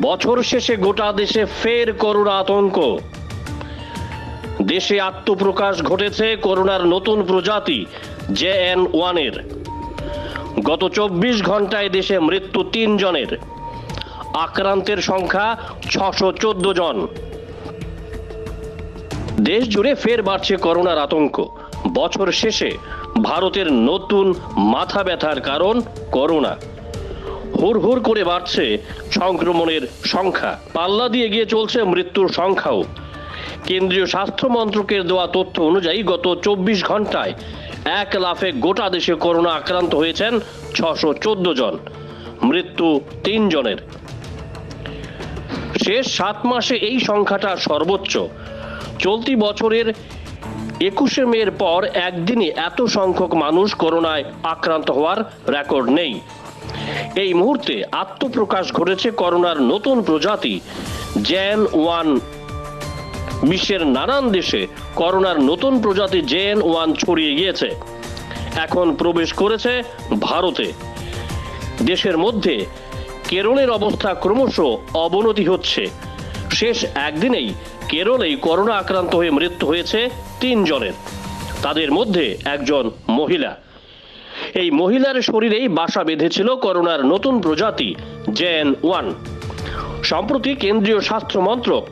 বছর শেষে গোটা দেশে ফের করোনা আতঙ্ক। দেশে আত্মপ্রকাশ ঘটেছে করোনার নতুন প্রজাতি, জে এন ওয়ানের। গত চব্বিশ ঘন্টায় দেশে মৃত্যু তিন জনের। আক্রান্তের সংখ্যা ছশো চোদ্দ জন। দেশ জুড়ে ফের বাড়ছে করোনার আতঙ্ক। বছর শেষে ভারতের নতুন মাথা ব্যথার কারণ করোনা। হুড় হুড় করে বাড়ছে সংক্রমণের সংখ্যা। পাল্লা দিয়ে গিয়ে চলছে মৃত্যুর সংখ্যাও। কেন্দ্রীয় স্বাস্থ্য মন্ত্রকের দেওয়া তথ্য অনুযায়ী গত চব্বিশ ঘন্টায় এক লাফে গোটা দেশে করোনা আক্রান্ত হয়েছেন ছশো চোদ্দ জন। মৃত্যু তিন জনের। শেষ সাত মাসে এই সংখ্যাটা সর্বোচ্চ। চলতি বছরের একুশে মের পর একদিনে এত সংখ্যক মানুষ করোনায় আক্রান্ত হওয়ার রেকর্ড নেই। এই মুহূর্তে আত্মপ্রকাশ ঘটেছে করোনার নতুন প্রজাতি জ্যান ওয়ান বিশ্বের নানান দেশে করোনার নতুন প্রজাতি জেন ওয়ান ছড়িয়ে গিয়েছে। এখন প্রবেশ করেছে ভারতে। দেশের মধ্যে কেরলের অবস্থা ক্রমশ অবনতি হচ্ছে। শেষ একদিনেই কেরলেই করোনা আক্রান্ত হয়ে মৃত্যু হয়েছে তিন জনের তাদের মধ্যে একজন মহিলা। এই মহিলার শরীরেই বাসা বেঁধেছিল করোনার নতুন প্রজাতি, জেন ওয়ান। সম্প্রতি কেন্দ্রীয় স্বাস্থ্য মন্ত্রক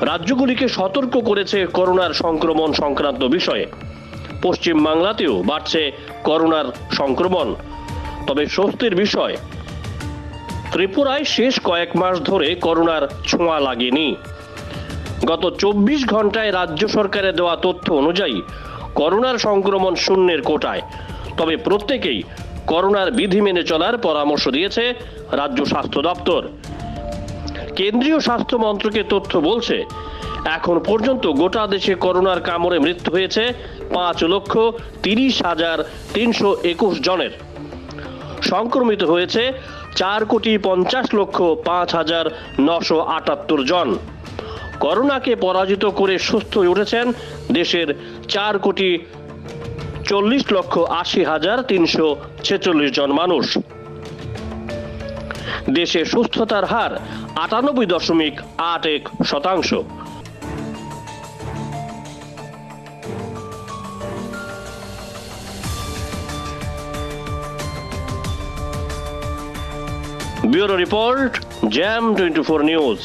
রাজ্যগুলিকে সতর্ক করেছে করোনার সংক্রমণ সংক্রান্ত বিষয়ে। পশ্চিম বাংলাতেও বাড়ছে করোনার সংক্রমণ। তবে স্বস্তির বিষয়, ত্রিপুরায় শেষ কয়েক মাস ধরে করোনার ছোঁয়া লাগেনি। গত চব্বিশ ঘন্টায় রাজ্য সরকারের দেওয়া তথ্য অনুযায়ী, করোনার সংক্রমণ শূন্যের কোটায়। তবে প্রত্যেকেই করোনার বিধি মেনে চলার পরামর্শ দিয়েছে রাজ্য স্বাস্থ্য দপ্তর। কেন্দ্রীয় স্বাস্থ্য মন্ত্রকের তথ্য বলছে, এখন পর্যন্ত গোটা দেশে করোনার কামড়ে মৃত্যু হয়েছে পাঁচ লক্ষ তিরিশ হাজার তিনশো একুশ জনের। সংক্রমিত হয়েছে চার কোটি পঞ্চাশ লক্ষ পাঁচ হাজার নশো আটাত্তর জন। করোনাকে পরাজিত করে সুস্থ হয়ে উঠেছেন দেশের চার কোটি চল্লিশ লক্ষ আশি হাজার তিনশো ছেচল্লিশ জন মানুষ। দেশে সুস্থতার হার আটানব্বই দশমিক আট এক শতাংশ। Bureau report, jam twenty four news.